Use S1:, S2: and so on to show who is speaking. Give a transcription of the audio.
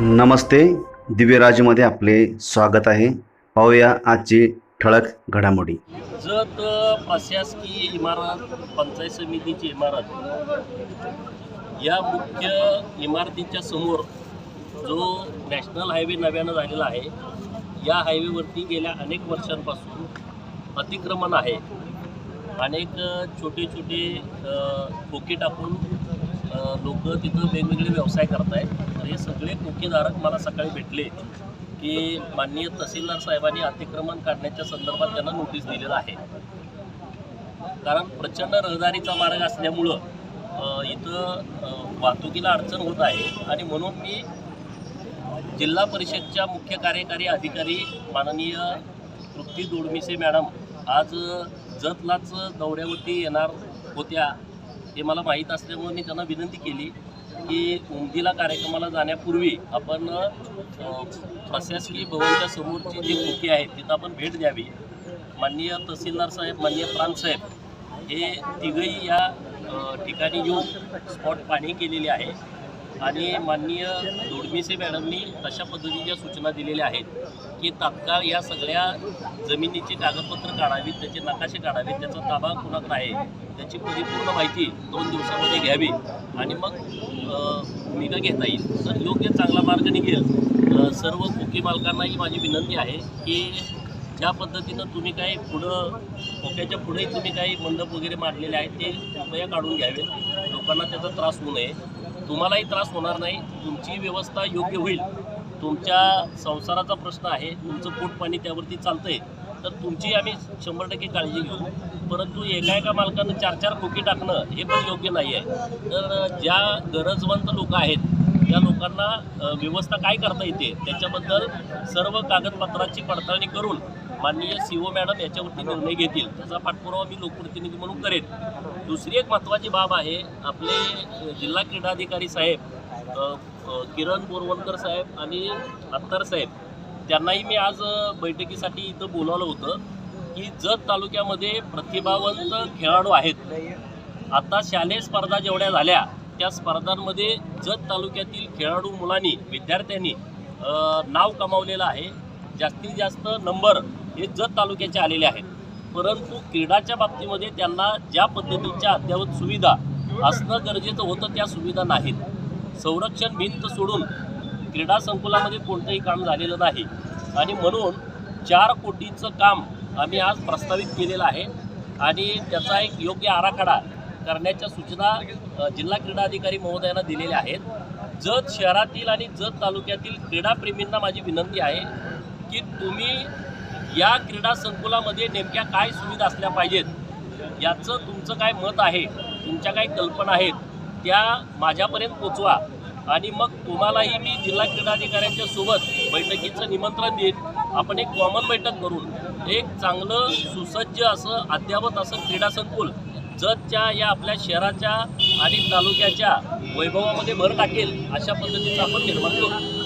S1: नमस्ते. दिव्यराजमध्ये आपले स्वागत आहे. पाहूया आजची ठळक घडामोडी.
S2: जत प्रशासकीय इमारत पंचायत समितीची इमारत. या मुख्य इमारतीच्या समोर जो नॅशनल हायवे नव्यानं झालेला आहे या हायवेवरती गेल्या अनेक वर्षांपासून अतिक्रमण आहे. अनेक छोटे छोटे खोके टाकून लोक तिथं वेगवेगळे व्यवसाय करत आहेत तर हे सगळे खोकेधारक मला सकाळी भेटले की माननीय तहसीलदार साहेबांनी अतिक्रमण काढण्याच्या संदर्भात त्यांना नोटीस दिलेलं आहे. कारण प्रचंड रहदारीचा मार्ग असल्यामुळं इथं वाहतुकीला अडचण होत आहे. आणि म्हणून मी जिल्हा परिषदच्या मुख्य कार्यकारी अधिकारी माननीय तृप्ती दोडमिसे मॅडम आज जतलाच दौऱ्यावरती येणार होत्या. हे मला माहीत असल्यामुळे मी त्यांना विनंती केली की उमदीला कार्यक्रमाला जाण्यापूर्वी आपण प्रशासकीय भवनच्या समोरची जी खोकी आहेत तिथं आपण भेट द्यावी. माननीय तहसीलदार साहेब माननीय प्रांत साहेब हे तिघही या ठिकाणी येऊन स्पॉट पाहणी केलेली आहे. आणि माननीय दोडमिसे मॅडमनी तशा पद्धतीच्या सूचना दिलेल्या आहेत की तात्काळ या सगळ्या जमिनीचे कागदपत्र काढावीत त्याचे नकाशे काढावेत त्याचा ताबा कुणाकडे आहे त्याची परिपूर्ण माहिती दोन दिवसामध्ये घ्यावी आणि मग भूमिका घेता येईल. तर योग्य चांगला मार्ग निघेल. सर्व खोकी मालकांनाही माझी विनंती आहे की ज्या पद्धतीनं तुम्ही काही पुढं खोक्याच्या पुढेही तुम्ही काही मंडप वगैरे मांडलेले आहेत ते कृपया काढून घ्यावे. लोकांना त्याचा त्रास होऊ नये. तुम्हालाही त्रास होणार नाही तुमची व्यवस्था योग्य होईल. तुमच्या संसाराचा प्रश्न आहे तुमचं पोटपाणी त्यावरती चालतंय तर तुमची आम्ही शंभर टक्के काळजी घेऊ. परंतु एका एका मालकानं चार चार खोकी टाकणं हे पण योग्य नाही आहे तर ज्या गरजवंत लोक आहेत त्या लोकांना व्यवस्था काय करता येते त्याच्याबद्दल सर्व कागदपत्राची पडताळणी करून माननीय सी ओ मॅडम याच्यावरती निर्णय घेतील. त्याचा पाठपुरावा मी लोकप्रतिनिधी म्हणून करेन. दुसरी एक महत्त्वाची बाब आहे आपले जिल्हा क्रीडाधिकारी साहेब किरण बोरवणकर साहेब आणि अत्तर साहेब त्यांनाही मी आज बैठकीसाठी इथं बोलावलं होतं की जत तालुक्यामध्ये प्रतिभावंत खेळाडू आहेत. आता शालेय स्पर्धा जेवढ्या झाल्या त्या स्पर्धांमध्ये जत तालुक्यातील खेळाडू मुलांनी विद्यार्थ्यांनी नाव कमावलेलं आहे. जास्तीत जास्त नंबर हे जत तालुक्याचे आलेले आहेत. परंतु क्रीडाच्या बाबतीमध्ये त्यांना ज्या पद्धतीच्या अद्ययावत सुविधा असणं गरजेचं होतं त्या सुविधा नाहीत. संरक्षण भिंत सोडून क्रीडा संकुलामध्ये कोणतंही काम झालेलं नाही. आणि म्हणून चार कोटीचं काम आम्ही आज प्रस्तावित केलेलं आहे. आणि त्याचा एक योग्य आराखडा करण्याच्या सूचना जिल्हा क्रीडा अधिकारी महोदयांना दिलेल्या आहेत. जत शहरातील आणि जत तालुक्यातील क्रीडाप्रेमींना माझी विनंती आहे की तुम्ही या क्रीडा संकुलामध्ये नेमक्या काय सुविधा असल्या पाहिजेत? याचं तुमचं काय मत आहे? तुमच्या काय कल्पना आहेत? त्या माझ्यापर्यंत पोचवा. आणि मग तुम्हालाही मी जिल्हा क्रीडाधिकाऱ्यांच्या सोबत बैठकीचं निमंत्रण देईन. आपण एक कॉमन बैठक करून एक चांगलं सुसज्ज असं अद्ययावत असं क्रीडा संकुल जतच्या या आपल्या शहराच्या आणि तालुक्याच्या वैभवामध्ये भर टाकेल अशा पद्धतीचं आपण निर्माण करू.